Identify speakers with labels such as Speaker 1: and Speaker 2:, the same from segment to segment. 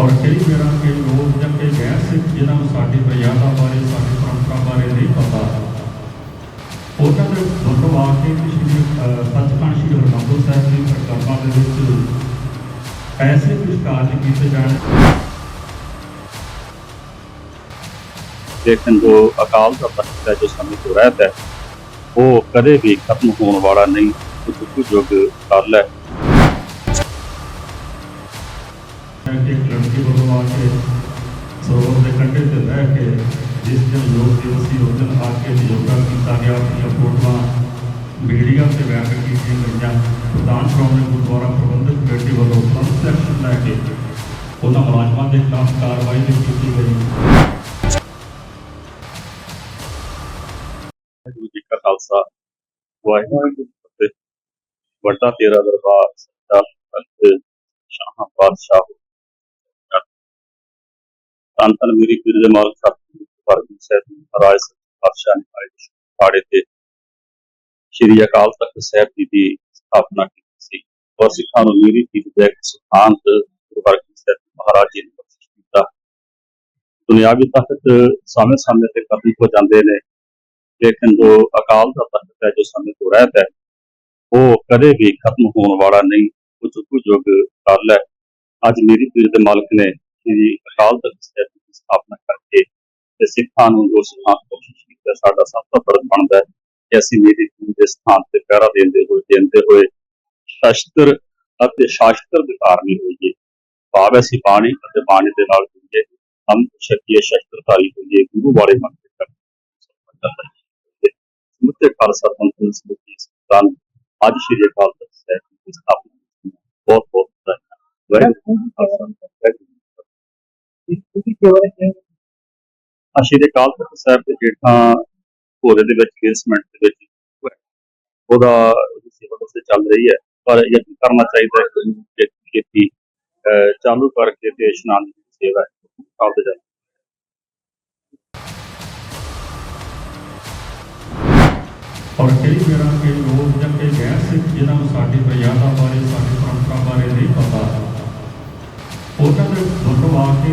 Speaker 1: ਔਰ ਕਈ ਵਾਰਾਂ ਕਈ ਲੋਕ ਜਾਂ ਕਈ ਗੈਰ ਸਿੱਖ ਜਿਨ੍ਹਾਂ ਨੂੰ ਸਾਡੀ ਮਰਿਆਦਾ ਬਾਰੇ, ਸਾਡੀ ਪਰੰਪਰਾ ਬਾਰੇ ਨਹੀਂ ਪਤਾ। ਉਹਨਾਂ ਦੇ ਦੋਨੋਂ ਆ ਕੇ ਸ਼੍ਰੀ ਸੱਚਖੰਡ ਸ਼੍ਰੀ ਹਰਿਮੰਦਰ ਸਾਹਿਬ ਦੀ ਪ੍ਰਕਰਮਾਂ ਦੇ ਵਿੱਚ ਐਸੇ ਕੁਝ ਕੀਤੇ ਜਾਣ।
Speaker 2: ਲੇਕਿਨ ਜੋ ਅਕਾਲ ਦਾ ਤਖਤ ਹੈ ਜੋ ਸਮੇਂ ਤੋਂ ਰਹਿਤ ਹੈ, ਉਹ ਕਦੇ ਵੀ ਖਤਮ ਹੋਣ ਵਾਲਾ ਨਹੀਂ। ਉਹ ਜੁਗ ਜੁਗ ਕੱਲ ਹੈ
Speaker 1: ਕਿ ਇੱਕ ਲੜਕੀ ਵੱਲੋਂ ਆ ਕੇ ਸਰੋਵਰ ਦੇ ਕੰਢੇ ਤੇ ਬਹਿ ਕੇ ਜਿਸ ਦਿਨ ਯੋਗ ਦਿਵਸ ਸੀ ਉਸ ਦਿਨ ਆ ਕੇ ਯੋਗਾ ਕੀਤਾ ਗਿਆ ਆਪਣੀਆਂ ਫੋਟੋਆਂ ਮੀਡੀਆ ਤੇ ਵਾਇਰਲ ਕੀਤੀਆਂ ਗਈਆਂ ਪ੍ਰਧਾਨ ਸ਼੍ਰੋਮਣੀ ਗੁਰਦੁਆਰਾ ਪ੍ਰਬੰਧਕ ਕਮੇਟੀ ਵੱਲੋਂ ਤੁਰੰਤ ਐਕਸ਼ਨ ਲੈ ਕੇ ਉਹਨਾਂ ਮੁਲਾਜ਼ਮਾਂ ਦੇ ਖਿਲਾਫ ਕਾਰਵਾਈ ਵੀ ਕੀਤੀ ਗਈ
Speaker 2: ਵਾਹਿਗੁਰੂ ਜੀ ਕਾ ਖਾਲਸਾ ਵਾਹਿਗੁਰੂ ਜੀ ਕੀ ਫਤਿਹ ਵੱਡਾ ਤੇਰਾ ਦਰਬਾਰ ਸੱਚਾ ਸੱਚ ਸ਼ਾਹਾਂ ਪਾਤਸ਼ਾਹ ਤਨ ਤਨ ਮੇਰੀ ਪੀਰ ਦੇ ਮਾਲਕ ਸਤਿਗੁਰੂ ਪਰਮ ਸਾਹਿਬ ਮਹਾਰਾਜ ਪਾਤਸ਼ਾਹ ਨੇ ਆਏ ਪਾੜੇ ਤੇ ਸ਼੍ਰੀ ਅਕਾਲ ਤਖਤ ਸਾਹਿਬ ਜੀ ਦੀ ਸਥਾਪਨਾ ਕੀਤੀ ਸੀ। ਔਰ ਸਿੱਖਾਂ ਨੂੰ ਮੇਰੀ ਪੀਰ ਦੇ ਇੱਕ ਸਿਧਾਂਤ ਗੁਰੂ ਸਾਹਿਬ ਮਹਾਰਾਜ ਜੀ ਨੇ ਬਖਸ਼ਿਸ਼ ਕੀਤਾ। ਦੁਨਿਆਵੀ ਤਖਤ ਸਮੇਂ ਸਮੇਂ ਤੇ ਖਤਮ ਹੋ ਜਾਂਦੇ ਨੇ। ਲੇਕਿਨ ਜੋ ਅਕਾਲ ਦਾ ਤਖਤ ਹੈ, ਜੋ ਸਮੇਂ ਤੋਂ ਰਹਿਤ ਹੈ, ਉਹ ਕਦੇ ਵੀ ਖਤਮ ਹੋਣ ਵਾਲਾ ਨਹੀਂ। ਉਹ ਜੁਗ ਜੁਗ ਕੱਲ ਹੈ ਅੱਜ ਮੇਰੀ ਪੀਰ ਦੇ ਮਾਲਕ ਨੇ ਸ਼੍ਰੀ ਅਕਾਲ ਤਖਤ ਸਾਹਿਬ ਦੀ ਸਥਾਪਨਾ ਕਰਕੇ ਤੇ ਸਿੱਖਾਂ ਨੂੰ ਜੋ ਸਿਧਾਂਤ ਕੋਸ਼ਿਸ਼ ਕੀਤਾ ਸਾਡਾ ਸਭ ਤੋਂ ਫਰਜ਼ ਬਣਦਾ ਹੈ ਕਿ ਅਸੀਂ ਮੇਰੀ ਦੇ ਸਥਾਨ ਤੇ ਪਹਿਰਾ ਦਿੰਦੇ ਹੋਏ ਦਿੰਦੇ ਹੋਏ ਸ਼ਸਤਰ ਅਤੇ ਸ਼ਾਸਤਰ ਦੇ ਧਾਰਨੀ ਹੋਈਏ। ਭਾਵ ਅਸੀਂ ਬਾਣੀ ਅਤੇ ਬਾਣੀ ਦੇ ਨਾਲ ਜੁੜੀਏ। ਹਮ ਸ਼ਕੀਏ ਸ਼ਸਤਰਧਾਰੀ ਹੋਈਏ ਗੁਰੂ ਵਾਲੇ ਮਨ ਦੇ ਕਰ ਸਮੁੱਚੇ ਖਾਲਸਾ ਪੰਥ ਨੂੰ ਸਮੁੱਚੀ ਸੰਤਾਨ ਅੱਜ ਸ਼੍ਰੀ ਅਕਾਲ ਤਖਤ ਸਾਹਿਬ ਦੀ ਸਥਾਪਨਾ। ਬਹੁਤ ਬਹੁਤ ਧੰਨਵਾਦ। ਵਾਹਿਗੁਰੂ ਜੀ ਕਾ ਖਾਲਸਾ, ਸ਼੍ਰੀ ਅਕਾਲ ਤਖਤ ਸਾਹਿਬ ਦੇ ਜੇਠਾਂ ਭੋਰੇ ਦੇ ਵਿੱਚ ਬੇਸਮੈਂਟ ਦੇ ਵਿੱਚ। ਉਹਦਾ ਸੇਵਾ ਵੈਸੇ ਚੱਲ ਰਹੀ ਹੈ ਪਰ ਯਤਨ ਕਰਨਾ ਚਾਹੀਦਾ ਹੈ ਕਿ ਚਾਲੂ ਕਰਕੇ ਤੇ ਇਸ਼ਨਾਨ ਦੀ ਸੇਵਾ ਹੈ ਆਪਦੇ ਜਾ
Speaker 1: ਔਰ ਕਈ ਵਾਰਾਂ ਕਈ ਲੋਕ ਜਾਂ ਕਈ ਗੈਰ ਸਿੱਖ ਜਿਨ੍ਹਾਂ ਨੂੰ ਸਾਡੀ ਮਰਿਆਦਾ ਬਾਰੇ ਸਾਡੀ ਪਰੰਪਰਾ ਬਾਰੇ ਨਹੀਂ ਪਤਾ ਉਹਨਾਂ ਦੇ ਦੋਨੋਂ ਆ ਕੇ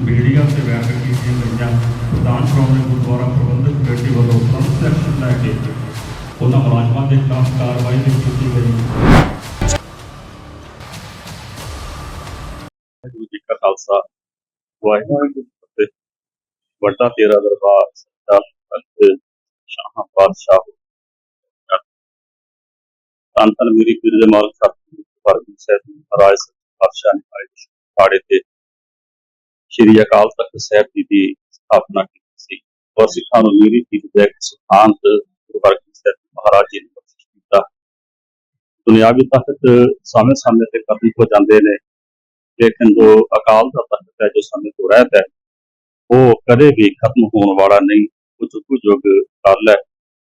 Speaker 1: ਮੀਡੀਆ ਤੇ ਵਾਇਰਲ ਕੀਤੀਆਂ ਗਈਆਂ ਪ੍ਰਧਾਨ ਸ਼੍ਰੋਮਣੀ ਗੁਰਦੁਆਰਾ ਪ੍ਰਬੰਧਕ ਕਮੇਟੀ ਵੱਲੋਂ ਤੁਰੰਤ ਐਕਸ਼ਨ ਲੈ ਕੇ ਉਹਨਾਂ ਮੁਲਾਜ਼ਮਾਂ ਦੇ ਖਿਲਾਫ ਕਾਰਵਾਈ ਵੀ ਕੀਤੀ ਗਈ
Speaker 2: ਵਾਹਿਗੁਰੂ ਜੀ ਕਾ ਖਾਲਸਾ ਵਾਹਿਗੁਰੂ ਜੀ ਕੀ ਫਤਿਹ ਵੱਡਾ ਤੇਰਾ ਦਰਬਾਰ ਸੱਚਾ ਸੱਚ ਸ਼ਾਹਾਂ ਪਾਤਸ਼ਾਹ ਤਨ ਤਨ ਮੇਰੀ ਪੀਰ ਦੇ ਮਾਲਕ ਸਤਿਗੁਰੂ ਪਰਮ ਸਾਹਿਬ ਮਹਾਰਾਜ ਸੱਚੇ ਪਾਤਸ਼ਾਹ ਨੇ ਆਏ ਪਾੜੇ ਤੇ ਸ਼੍ਰੀ ਅਕਾਲ ਤਖਤ ਸਾਹਿਬ ਜੀ ਦੀ ਸਥਾਪਨਾ ਕੀਤੀ ਸੀ ਔਰ ਸਿੱਖਾਂ ਨੂੰ ਮੇਰੀ ਪੀਰ ਦੇ ਇੱਕ ਸਿਧਾਂਤ ਗੁਰੂ ਹਰਗੋਬਿੰਦ ਸਾਹਿਬ ਮਹਾਰਾਜ ਜੀ ਨੇ ਬਖਸ਼ਿਸ਼ ਕੀਤਾ। ਦੁਨਿਆਵੀ ਤਖਤ ਸਮੇਂ ਸਮੇਂ ਤੇ ਖਤਮ ਹੋ ਜਾਂਦੇ ਨੇ, ਲੇਕਿਨ ਜੋ ਅਕਾਲ ਦਾ ਤਖਤ ਹੈ, ਜੋ ਸਮੇਂ ਤੋਂ ਰਹਿਤ ਹੈ, ਉਹ ਕਦੇ ਵੀ ਖਤਮ ਹੋਣ ਵਾਲਾ ਨਹੀਂ। ਉਹ ਜੁਗ ਜੁਗ ਕੱਲ ਹੈ,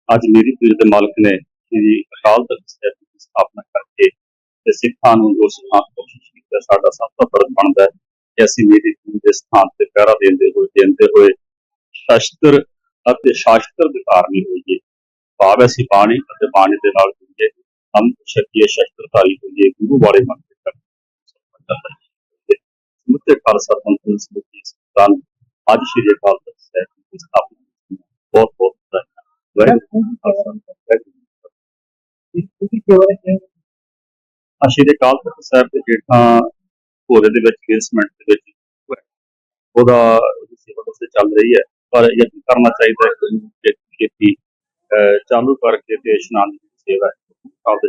Speaker 2: ਅੱਜ ਮੇਰੀ ਪੀਰ ਦੇ ਮਾਲਕ ਨੇ ਸ਼੍ਰੀ ਅਕਾਲ ਤਖਤ ਸਾਹਿਬ ਦੀ ਸਥਾਪਨਾ ਕਰਕੇ ਤੇ ਸਿੱਖਾਂ ਨੂੰ ਜੋ ਸਿਧਾਂਤ ਕੋਸ਼ਿਸ਼ ਕੀਤਾ, ਸਾਡਾ ਸਭ ਤੋਂ ਫਰਜ਼ ਬਣਦਾ ਹੈ। ਕਿ ਅਸੀਂ ਮੇਰੀ ਪੀਰ ਦੇ ਸਥਾਨ ਤੇ ਪਹਿਰਾ ਦਿੰਦੇ ਹੋਏ ਦਿੰਦੇ ਹੋਏ ਸ਼ਸਤਰ ਅਤੇ ਸ਼ਾਸਤਰ ਦੇ ਧਾਰਨੀ ਹੋਈਏ। ਭਾਵ ਅਸੀਂ ਬਾਣੀ ਅਤੇ ਬਾਣੀ ਦੇ ਨਾਲ ਜੁੜੀਏ। ਹਮ ਸ਼ਕੀਏ ਸ਼ਸਤਰਧਾਰੀ ਹੋਈਏ ਗੁਰੂ ਵਾਲੇ ਮਨ ਦੇ ਕਰ ਸਮੁੱਚੇ ਖਾਲਸਾ ਪੰਥ ਨੂੰ ਸਮੁੱਚੀ ਸੰਤਾਨ ਅੱਜ ਸ਼੍ਰੀ ਅਕਾਲ ਤਖਤ ਸਾਹਿਬ ਦੀ ਸਥਾਪਨਾ। ਬਹੁਤ ਬਹੁਤ ਧੰਨਵਾਦ। ਵਾਹਿਗੁਰੂ ਜੀ ਕਾ ਖਾਲਸਾ, ਵਾਹਿਗੁਰੂ ਜੀ ਕੀ ਫਤਿਹ। ਆ ਸ਼੍ਰੀ ਅਕਾਲ ਤਖਤ ਸਾਹਿਬ ਦੇ ਜੇਠਾਂ ਭੋਰੇ ਦੇ ਵਿੱਚ ਬੇਸਮੈਂਟ ਦੇ ਵਿੱਚ। ਉਹਦਾ ਸੇਵਾ ਵੈਸੇ ਚੱਲ ਰਹੀ ਹੈ। ਪਰ ਯਤਨ ਕਰਨਾ ਚਾਹੀਦਾ ਹੈ। ਕਿ ਖੇਤੀ ਅਹ, ਚਾਲੂ ਕਰਕੇ ਤੇ ਇਸ਼ਨਾਨ ਦੀ ਸੇਵਾ ਹੈ। ਆਪਦੇ